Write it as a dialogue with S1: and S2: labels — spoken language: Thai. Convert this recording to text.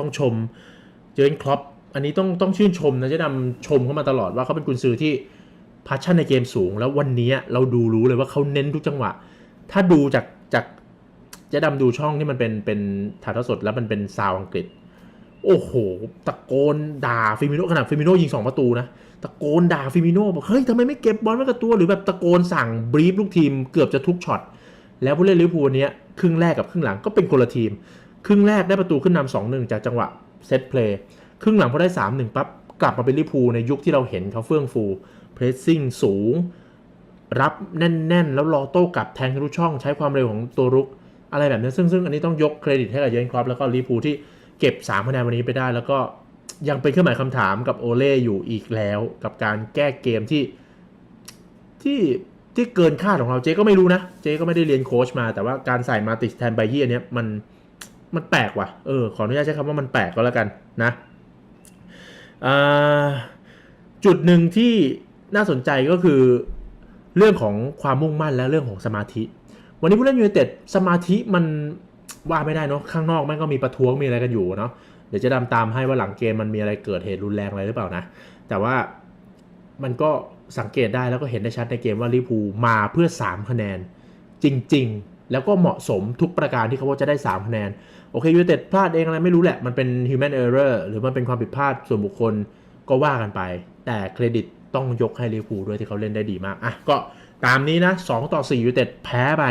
S1: ต้องชมเจอร์นคล็อปอันนี้ต้องต้องชื่นชมนะเจะดำชมเขามาตลอดว่าเขาเป็นกุนซือที่พัชชั่นในเกมสูง แล้ววันนี้เราดูรู้เลยว่าเขาเน้นทุกจังหวะ ถ้าดูจากจากเจะดำดูช่องที่มันเป็นเป็นถ่ายทอดสดแล้วมันเป็นซาวอังกฤษ โอ้โห ตะโกนด่าฟิมิโนขนาดฟิมิโนยิงสองประตูนะตะโกนด่าฟิมิโนบอกเฮ้ยทำไมไม่เก็บบอลไว้กับตัวหรือแบบตะโกนสั่งบรีฟลูกทีมเกือบจะทุกช็อตแล้วผู้เล่นลิเวอร์พูลเนี้ยครึ่งแรกกับครึ่งหลังก็เป็นคนละทีม ครึ่งแรกได้ประตูขึ้นนำสองหนึ่งจากจังหวะเซตเพลย์ครึ่งหลังพอได้สามหนึ่งปั๊บกลับมาเป็นลิพูในยุคที่เราเห็นเขาเฟื่องฟูเพรสซิ่งสูง รับแน่น ๆ แล้วรอโต้กลับแทงทะลุช่องใช้ความเร็วของตัวรุก อะไรแบบนี้ซึ่งซึ่งอันนี้ต้องยกเครดิตให้กับเยนครอปแล้วก็ลิพูที่เก็บ3คะแนนวันนี้ไปได้ แล้วก็ยังเป็นเครื่องหมายคำถามกับโอเล่อยู่อีกแล้ว กับการแก้เกมที่ที่ที่เกินคาดของเราเจ๊ก็ไม่รู้นะ เจ๊ก็ไม่ได้เรียนโค้ชมา แต่ว่าการใส่มาติสแทนไบยี่อันเนี้ยมัน มันแปลกว่ะ เออ ขออนุญาตใช้คำว่ามันแปลกก็แล้วกันนะจุดหนึ่งที่น่าสนใจก็คือเรื่องของความมุ่งมั่นและเรื่องของสมาธิ วันนี้ผู้เล่นยูไนเต็ดสมาธิมันว่าไม่ได้เนาะข้างนอกแม่งก็มีประท้วงมีอะไรกันอยู่เนาะเดี๋ยวจะดำตามให้ว่าหลังเกมมันมีอะไรเกิดเหตุรุนแรงอะไรหรือเปล่านะ แต่ว่ามันก็สังเกตได้แล้วก็เห็นได้ชัดในเกมว่าลิพูมาเพื่อ 3 คะแนนจริง ๆ แล้วก็เหมาะสมทุกประการที่เขาว่าจะได้ 3 คะแนน โอเคยูไนเต็ดพลาดเองอะไรไม่รู้แหละ มันเป็น human error หรือมันเป็นความผิดพลาดส่วนบุคคลก็ว่ากันไป แต่เครดิตต้องยกให้ลิเวอร์พูลด้วยที่เขาเล่นได้ดีมากอะก็ตามนี้นะ2ต่อ4ยูไนเต็ดแพ้ไป